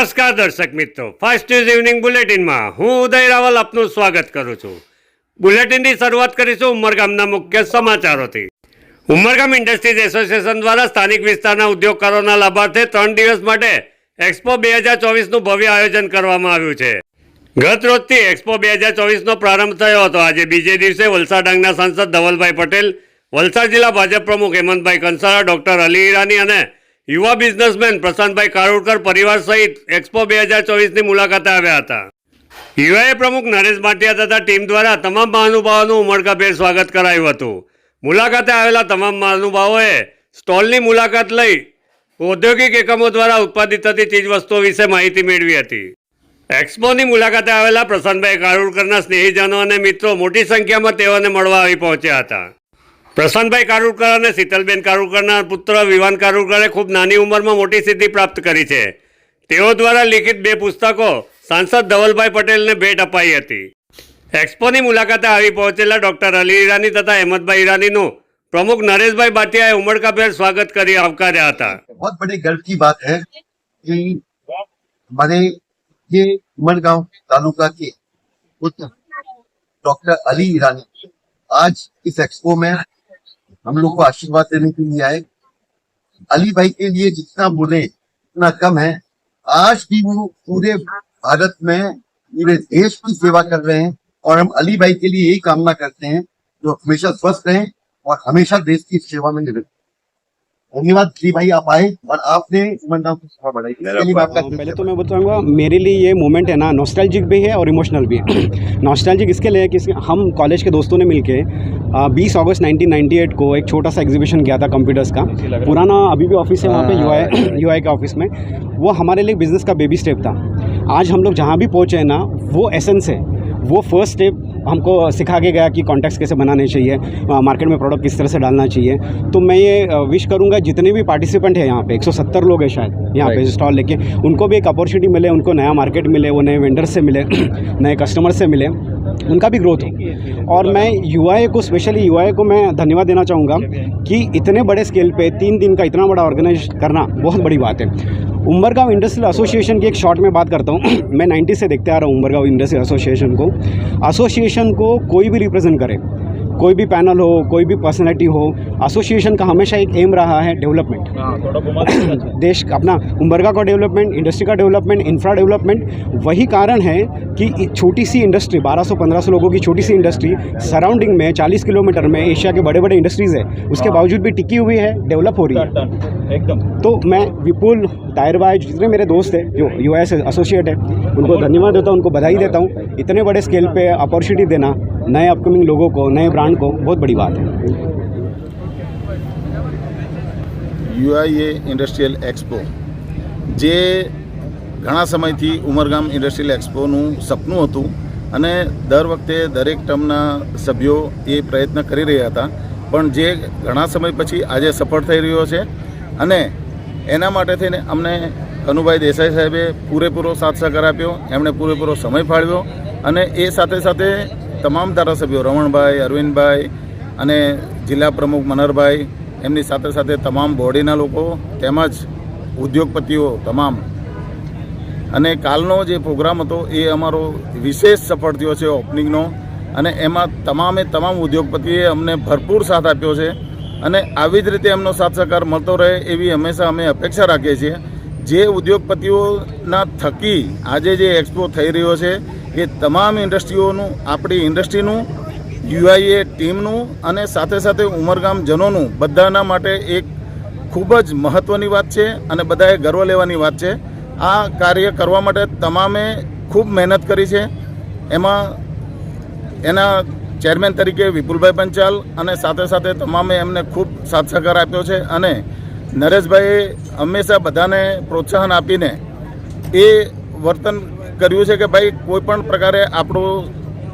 નમસ્કાર દર્શક મિત્રો. ફાસ્ટ ન્યૂઝ ઇવનિંગ બુલેટિનમાં હું ઉદય રાવલ આપનું સ્વાગત કરું છું. બુલેટિનની શરૂઆત કરીશું ઉમરગામના મુખ્ય સમાચારોથી. ઉમરગામ ઇન્ડસ્ટ્રીઝ એસોસિએશન દ્વારા સ્થાનિક વિસ્તારના ઉદ્યોગકારોના લાભાર્થે ત્રણ દિવસ માટે એક્સપો બે હજાર ચોવીસનું ભવ્ય આયોજન કરવામાં આવ્યું છે. ગત રોજથી એક્સપો બે હજાર ચોવીસનો પ્રારંભ થયો હતો. આજે બીજે દિવસે વલસાડ ડાંગના સાંસદ ધવલભાઈ પટેલ, વલસાડ જિલ્લા ભાજપ પ્રમુખ હેમંતભાઈ કંસારા, ડોક્ટર અલી ઈરાની અને યુવા બિઝનેસમેન પ્રશાંતભાઈ કારોડકર પરિવાર સહિત એક્સપો બે હજાર ચોવીસની મુલાકાતે આવ્યા હતા. યુવાએ પ્રમુખ નરેશ માટિયા તથા ટીમ દ્વારા તમામ મહાનુભાવોનું ઉમળકાભેર સ્વાગત કરાયું હતું. મુલાકાતે આવેલા તમામ મહાનુભાવોએ સ્ટોલની મુલાકાત લઈ ઔદ્યોગિક એકમો દ્વારા ઉત્પાદિત થતી ચીજવસ્તુઓ વિશે માહિતી મેળવી હતી. એક્સપોની મુલાકાતે આવેલા પ્રશાંતભાઈ કારુડકરના સ્નેહીજનો અને મિત્રો મોટી સંખ્યામાં તેઓને મળવા આવી પહોંચ્યા હતા. પ્રશાંતભાઈ કારુડકર અને શીતલબેન કારુડકરના પુત્ર વિવાન કારુડકરે ખૂબ નાની ઉંમરમાં મોટી સિદ્ધિ પ્રાપ્ત કરી છે તેઓ દ્વારા લિખિત બે પુસ્તકો સાંસદ ધવલભાઈ પટેલને ભેટ અપાઈ હતી એક્સપોની મુલાકાતે આવી પહોંચેલા ડોક્ટર અલી ઈરાની તથા અહેમદભાઈ ઈરાનીનું પ્રમુખ નરેશભાઈ ભાટિયાએ ઉમળકાભેર સ્વાગત કરી આવકાર્યા હતા बहुत बड़े गर्व की बात है कि हमारे ये उमरगांव तालुका के पुत्र डॉक्टर अली ईरानी आज इस एक्सपो में हम लोग को आशीर्वाद देने के लिए आए। अली भाई के लिए जितना बोले, उतना कम है। आज भी वो पूरे भारत में, पूरे देश की सेवा कर रहे हैं और हम अली भाई के लिए यही कामना करते हैं, जो हमेशा स्वस्थ रहें और हमेशा देश की सेवा में निरत धन्यवाद अली भाई आप आए और आपने की बढ़ाई। पहले तो मैं बताऊँगा मेरे लिए ये मोमेंट है ना नॉस्टैल्जिक भी है और इमोशनल भी है। नॉस्टैल्जिक इसके लिए कि हम कॉलेज के दोस्तों ने मिलके आ, 20 अगस्त 1998 को एक छोटा सा एग्जीबिशन किया था कंप्यूटर्स का। पुराना अभी भी ऑफ़िस है वहाँ पे यूआई यूआई के ऑफ़िस में। वो हमारे लिए बिज़नेस का बेबी स्टेप था। आज हम लोग जहाँ भी पहुँचे हैं ना वो एसेंस है। वो फ़र्स्ट स्टेप हमको सिखा के गया कि कॉन्टैक्ट्स कैसे बनाने चाहिए मार्केट में प्रोडक्ट किस तरह से डालना चाहिए। तो मैं ये विश करूँगा जितने भी पार्टिसिपेंट हैं यहाँ पे 170 लोग हैं शायद यहाँ पे स्टॉल लेके उनको भी एक अपॉर्चुनिटी मिले उनको नया मार्केट मिले वो नए वेंडर से मिले नए कस्टमर से मिले उनका भी ग्रोथ हो। और मैं युवाए को स्पेशली युवाए को मैं धन्यवाद देना चाहूँगा कि इतने बड़े स्केल पे तीन दिन का इतना बड़ा ऑर्गेनाइज करना बहुत बड़ी बात है। उम्बरगांव इंडस्ट्रियल एसोसिएशन की एक शॉर्ट में बात करता हूँ मैं 90 से देखते आ रहा हूँ उम्बरगांव इंडस्ट्रियल एसोसिएशन को एसोसिएशन को कोई भी रिप्रेजेंट करे कोई भी पैनल हो कोई भी पर्सनैलिटी हो एसोसिएशन का हमेशा एक एम रहा है डेवलपमेंट देश का अपना उम्बरगा का डेवलपमेंट इंडस्ट्री का डेवलपमेंट इंफ्रा डेवलपमेंट वही कारण है कि छोटी सी इंडस्ट्री 1200-1500 लोगों की छोटी सी इंडस्ट्री सराउंडिंग में 40 किलोमीटर में एशिया के बड़े बड़े इंडस्ट्रीज़ है उसके बावजूद भी टिकी हुई है डेवलप हो रही है। एकदम। तो मैं विपुल तायर भाई जितने मेरे दोस्त हैं जो यू एस एसोसिएट है उनको धन्यवाद देता हूँ उनको बधाई देता हूँ इतने बड़े स्केल पर अपॉर्चुनिटी देना नए अपकमिंग लोगों को नए ब्रांड को बहुत बड़ी बात है યુઆઈએ ઇન્ડસ્ટ્રીયલ એક્સપો જે ઘણા સમયથી ઉમરગામ ઇન્ડસ્ટ્રીયલ એક્સપોનું સપનું હતું અને દર વખતે દરેક ટર્મના સભ્યો એ પ્રયત્ન કરી રહ્યા હતા પણ જે ઘણા સમય પછી આજે સફળ થઈ રહ્યો છે અને એના માટે થઈને અમને કનુભાઈ દેસાઈ સાહેબે પૂરેપૂરો સાથ સહકાર આપ્યો એમણે પૂરેપૂરો સમય ફાળવ્યો અને એ સાથે સાથે તમામ ધારાસભ્યો, રમણભાઈ, અરવિંદભાઈ અને જિલ્લા પ્રમુખ મનહરભાઈ, એમની સાથે સાથે તમામ બોડીના લોકો, તેમજ ઉદ્યોગપતિઓ તમામ. અને કાલનો જે પ્રોગ્રામ હતો એ અમારો વિશેષ સફળ થયો છે ઓપનિંગનો. અને એમાં તમામે તમામ ઉદ્યોગપતિએ અમને ભરપૂર સાથ આપ્યો છે. અને આવી જ રીતે એમનો સાથ સહકાર મળતો રહે એવી હંમેશા અમે અપેક્ષા રાખીએ છીએ. જે ઉદ્યોગપતિઓના થકી આજે જે એક્સપો થઈ રહ્યો છે એ તમામ ઇન્ડસ્ટ્રીઓનું, આપણી ઇન્ડસ્ટ્રીનું, યુઆઈએ ટીમનું અને સાથે સાથે ઉમરગામજનોનું બધાના માટે એક ખૂબ જ મહત્ત્વની વાત છે અને બધાએ ગર્વ લેવાની વાત છે. આ કાર્ય કરવા માટે તમામે ખૂબ મહેનત કરી છે. એમાં એના ચેરમેન તરીકે વિપુલભાઈ પંચાલ અને સાથે સાથે તમામે એમને ખૂબ સાથ સહકાર આપ્યો છે અને નરેશભાઈએ હંમેશા બધાને પ્રોત્સાહન આપીને એ વર્તન કર્યું છે કે ભાઈ કોઈ પણ પ્રકારે આપણું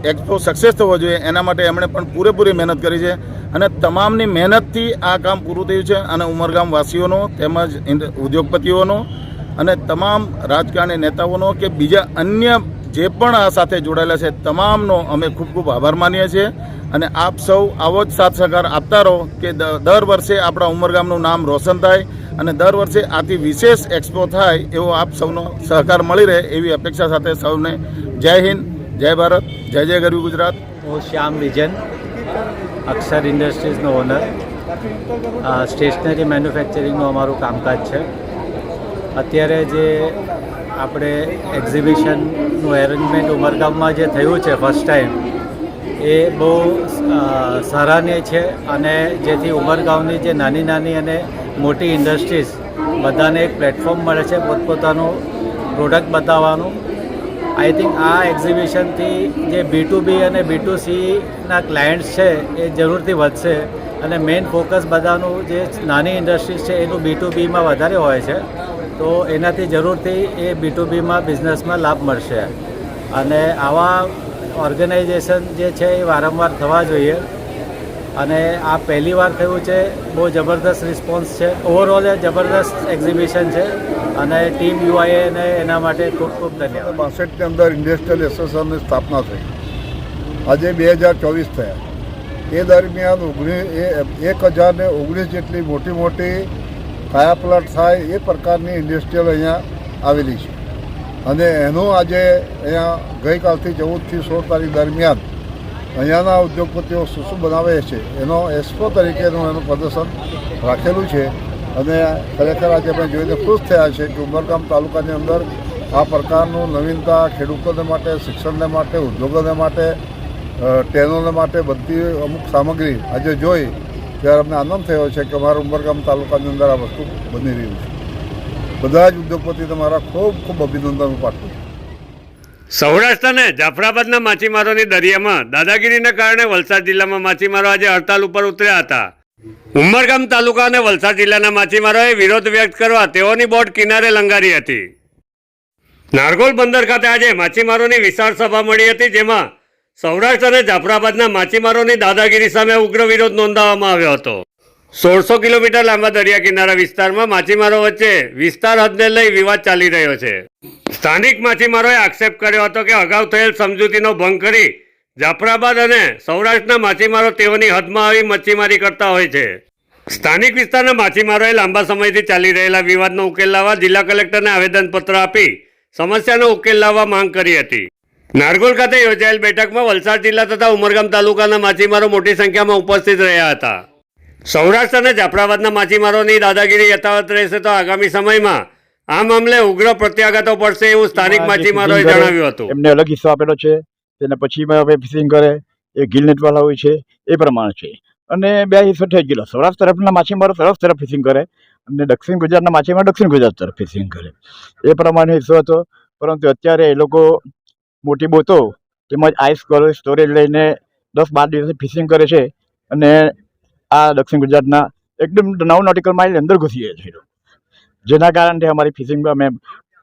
એક્સપો સક્સેસ થવો જોઈએ, એના માટે એમણે પણ પૂરેપૂરી મહેનત કરી છે અને તમામની મહેનતથી આ કામ પૂરું થયું છે અને ઉમરગામ વાસીઓનો તેમજ ઉદ્યોગપતિઓનો અને તમામ રાજકારણી નેતાઓનો કે બીજા અન્ય જે પણ આ સાથે જોડાયેલા છે, તમામનો અમે ખૂબ ખૂબ આભાર માનીએ છીએ અને આપ સૌ આવો જ સાથ સહકાર આપતા રહો કે દર વર્ષે આપણા ઉમરગામનું નામ રોશન થાય અને દર વર્ષે આથી વિશેષ એક્સપો થાય એવો આપ સૌનો સહકાર મળી રહે એવી અપેક્ષા સાથે સૌને જય હિન્દ, જય ભારત, જય જય ગરવી ગુજરાત. હું શ્યામ વિજન, અક્ષર ઇન્ડસ્ટ્રીઝનો ઓનર. સ્ટેશનરી મેન્યુફેક્ચરિંગનું અમારું કામકાજ છે. અત્યારે જે આપણે એક્ઝિબિશનનું એરેન્જમેન્ટ ઉમરગામમાં જે થયું છે ફર્સ્ટ ટાઈમ એ બહુ સરાહનીય છે અને જેથી ઉમરગામની જે નાની નાની અને મોટી ઇન્ડસ્ટ્રીઝ બધાને એક પ્લેટફોર્મ મળે છે પોતપોતાનું પ્રોડક્ટ બતાવવાનું. આઈ થિંક આ એક્ઝિબિશનથી જે બી ટુ બી અને બી ટુ સીના ક્લાયન્ટ્સ છે એ જરૂરથી વધશે અને મેઇન ફોકસ બધાનું જે નાની ઇન્ડસ્ટ્રીઝ છે એનું બી ટુ બીમાં વધારે હોય છે. તો એનાથી જરૂરથી એ બી ટુ બીમાં બિઝનેસમાં લાભ મળશે. અને આવા ઓર્ગેનાઇઝેશન જે છે એ વારંવાર થવા જોઈએ. અને આ પહેલી વાર થયું છે બહુ જબરદસ્ત રિસ્પોન્સ છે. ઓવરઓલ એ જબરદસ્ત એક્ઝિબિશન છે અને ટીમ યુઆઈએ એના માટે ખૂબ ખૂબ ધન્યવાદ. બાસઠની અંદર ઇન્ડસ્ટ્રીયલ એસોસિએશનની સ્થાપના થઈ. આજે બે હજાર ચોવીસ થયા. એ દરમિયાન ઓગણીસ એક હજાર ને ઓગણીસ જેટલી મોટી મોટી કાયા પલટ થાય એ પ્રકારની ઇન્ડસ્ટ્રીયલ અહીંયા આવેલી છે. અને એનું આજે અહીંયા ગઈકાલથી ચૌદથી સોળ તારીખ દરમિયાન અહીંયાના ઉદ્યોગપતિઓ શું શું બનાવે છે, એનો એક્સપો તરીકેનું એનું પ્રદર્શન રાખેલું છે અને ખરેખર આજે આપણે જોઈને ખુશ થયા છે કે ઉમરગામ તાલુકાની અંદર આ પ્રકારનું નવીનતા ખેડૂતોને માટે, શિક્ષણને માટે, ઉદ્યોગોને માટે ટ્રેનોને માટે બધી અમુક સામગ્રી આજે જોઈ ત્યારે અમને આનંદ થયો છે કે અમારા ઉમરગામ તાલુકાની અંદર આ વસ્તુ બની રહ્યું છે. બધા જ ઉદ્યોગપતિ તમારા ખૂબ ખૂબ અભિનંદન પાઠવું. છું સૌરાષ્ટ્ર અને જાફરાબાદના માછીમારોની દરિયામાં દાદાગીરીને કારણે વલસાડ જિલ્લામાં માછીમારો આજે હડતાલ ઉપર ઉતર્યા હતા. ઉમરગામ તાલુકા અને વલસાડ જિલ્લાના માછીમારોએ વિરોધ વ્યક્ત કરવા તેઓની બોટ કિનારે લંગારી હતી. નારગોલ બંદર ખાતે આજે માછીમારોની વિશાળ સભા મળી હતી, જેમાં સૌરાષ્ટ્ર અને જાફરાબાદના માછીમારોની દાદાગીરી સામે ઉગ્ર વિરોધ નોંધાવવામાં આવ્યો હતો. સોળસો કિલોમીટર લાંબા દરિયા કિનારા વિસ્તારમાં માછીમારો વચ્ચે વિસ્તાર હદને લઈ વિવાદ ચાલી રહ્યો છે. સ્થાનિક માછીમારોએ આક્ષેપ કર્યો હતો કે અગાઉ થયેલ સમજૂતીનો ભંગ કરી જાફરાબાદ અને સૌરાષ્ટ્રના માછીમારો તેઓની હદમાં આવી મચ્છીમારી કરતા હોય છે. સ્થાનિક વિસ્તારના માછીમારોએ લાંબા સમયથી ચાલી રહેલા વિવાદનો ઉકેલ લાવવા જિલ્લા કલેક્ટરને આવેદનપત્ર આપી સમસ્યાનો ઉકેલ લાવવા માંગ કરી હતી. નારગોલ ખાતે યોજાયેલ બેઠકમાં વલસાડ જિલ્લા તથા ઉમરગામ તાલુકાના માછીમારો મોટી સંખ્યામાં ઉપસ્થિત રહ્યા હતા. સૌરાષ્ટ્ર અને જાફરાબાદના માછીમારોની દાદાગીરી યથાવત રહેશે તો આગામી સમયમાં આ મામલે ઉગ્ર પ્રત્યાઘાતો પડશે એવું સ્થાનિક માછીમારોએ જણાવ્યું હતું. એમને અલગ હિસ્સો આપેલો છે. તેને પછી ફિશિંગ કરે એ ગિલ નેટવાળા હોય છે એ પ્રમાણે છે. અને બે હિસ્સો થઈ ગયેલો. સૌરાષ્ટ્ર તરફના માછીમારો સૌરાષ્ટ્ર તરફ ફિશિંગ કરે અને દક્ષિણ ગુજરાતના માછીમારો દક્ષિણ ગુજરાત તરફ ફિશિંગ કરે એ પ્રમાણે હિસ્સો હતો. પરંતુ અત્યારે એ લોકો મોટી બોતો તેમજ આઈસ સ્ટોરેજ લઈને દસ બાર દિવસે ફિશિંગ કરે છે અને આ દક્ષિણ ગુજરાતના એકદમ નવ નોટિકલ માઇલ અંદર ઘૂસી ગયા છે જેના કારણે અમારી ફિશિંગ અમે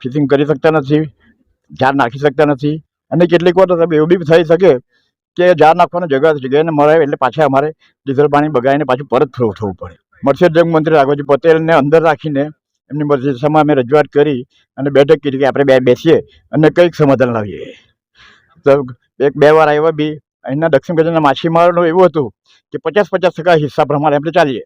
ફિશિંગ કરી શકતા નથી, ઝાડ નાખી શકતા નથી. અને કેટલીક વાર તો એવું બી થઈ શકે કે ઝાડ નાખવાની જગ્યા જગ્યાને મળે એટલે પાછા અમારે ડીઝલ પાણી બગાડીને પાછું પરત ફરવું થવું પડે મત્સ્યોદ્યોગ મંત્રી રાઘવજી પટેલને અંદર રાખીને એમની મરજી સમય અમે રજૂઆત કરી અને બેઠક કરી કે આપણે બે બેસીએ અને કંઈક સમાધાન લાવીએ. તો એક બે વાર આવ્યા બી અહીંના દક્ષિણ ગુજરાતના માછીમારોનું એવું હતું કે પચાસ પચાસ ટકા હિસ્સા પ્રમાણે આપણે ચાલીએ.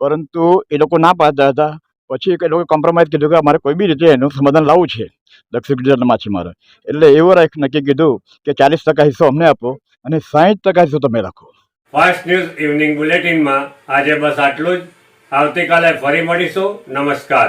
પરંતુ એ લોકો ના પાડતા હતા. પછી એ લોકો કોમ્પ્રોમાઇઝ કીધું કે અમારે કોઈ બી રીતે એનું સમાધાન લાવવું છે, દક્ષિણ ગુજરાતના મારે એટલે એવો રાખ નક્કી કીધું કે ચાલીસ ટકા હિસ્સો અમને આપો અને સાહીઠ ટકા હિસ્સો તમે રાખો. ફાસ્ટ ન્યૂઝ ઇવનિંગ બુલેટિનમાં આજે બસ આટલું જ. આવતીકાલે ફરી મળીશું. નમસ્કાર.